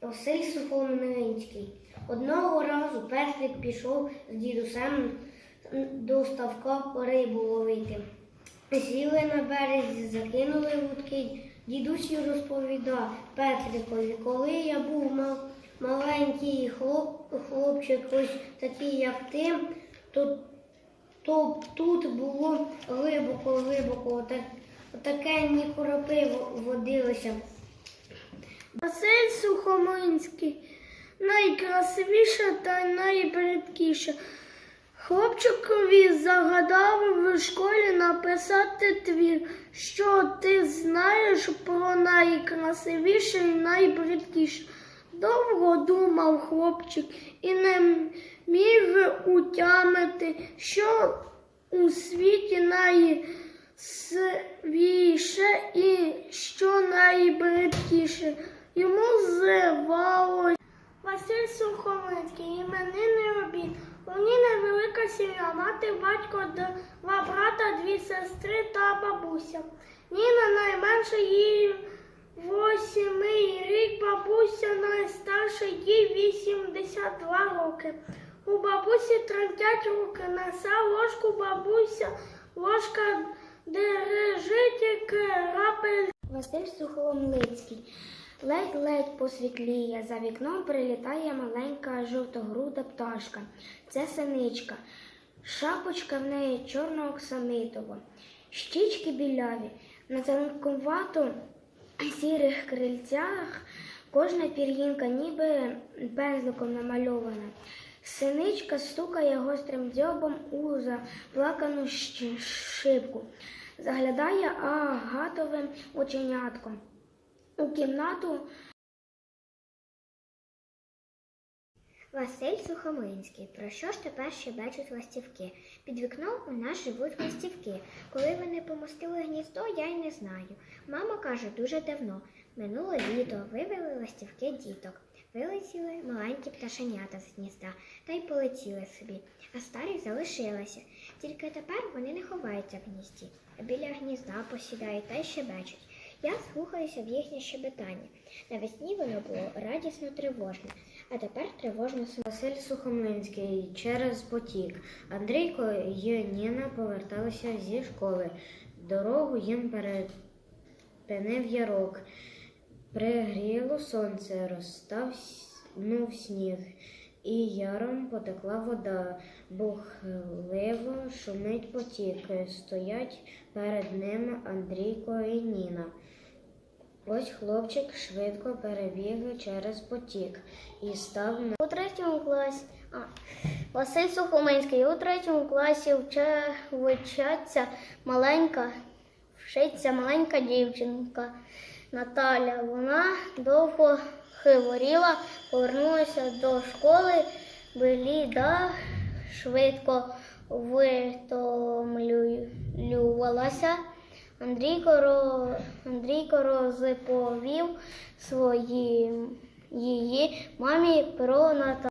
Василь Сухомлинський. Одного разу Петрик пішов з дідусем до ставка рибу ловити. Сіли на березі, закинули вудки. Дідусь розповідав Петрикові, коли я був мал- маленький хлоп, хлопчик, ось такий, як ти, то, то тут було глибоко-глибоко, так, отакенні коропи в- водилися. Василь Сухомлинський найкрасивіша та найбридкіша. Хлопчикові загадав в школі написати твір, що ти знаєш про найкрасивіше і найбридкіше. Довго думав хлопчик і не міг утямити, що у світі найсвіше і що найбридкіше. Йому звалось Василь Сухомлинський, іменинний робіт. У ній невелика сім'я, мати, батько, два брата, дві сестри та бабуся. Ніна найменша їй восьмий рік, бабуся найстарша, їй 82 роки. У бабусі тремтять руки, несе ложку бабуся, ложка дережить крапель. Василь Сухомлинський. Ледь-ледь посвітліє, за вікном прилітає маленька жовтогруда пташка. Це синичка. Шапочка в неї чорно-оксамитова, щічки біляві, на тонкувато сірих крильцях кожна пір'їнка ніби пензликом намальована. Синичка стукає гострим дзьобом у заплакану шибку, заглядає агатовим оченятком. У кімнату Василь Сухомлинський. Про що ж тепер щебечуть ластівки? Під вікном у нас живуть ластівки. Коли вони помостили гніздо, я й не знаю. Мама каже дуже давно. Минуле літо вивели ластівки діток. Вилетіли маленькі пташенята з гнізда та й полетіли собі, а старі залишилися. Тільки тепер вони не ховаються в гнізді, а біля гнізда посідають та й щебечуть. Я слухаюся в їхнє щебетання. Навесні воно було радісно тривожне, а тепер тривожно. Василь Сухомлинський через потік. Андрійко і Ніна поверталися зі школи. Дорогу їм перепинив ярок. Пригріло сонце, розтавнув сніг, і яром потекла вода, бурхливо шумить потік. Стоять перед ним Андрійко і Ніна. Ось хлопчик швидко перебіг через потік і став на У третьому класі а, Василь Сухоминський у третьому класі вчаться маленька, вчиться маленька дівчинка Наталя. Вона довго хворіла, повернулася до школи, бліда, швидко витомлювалася. Андрійко, роз... Андрійко розповів свої її мамі про Наталю.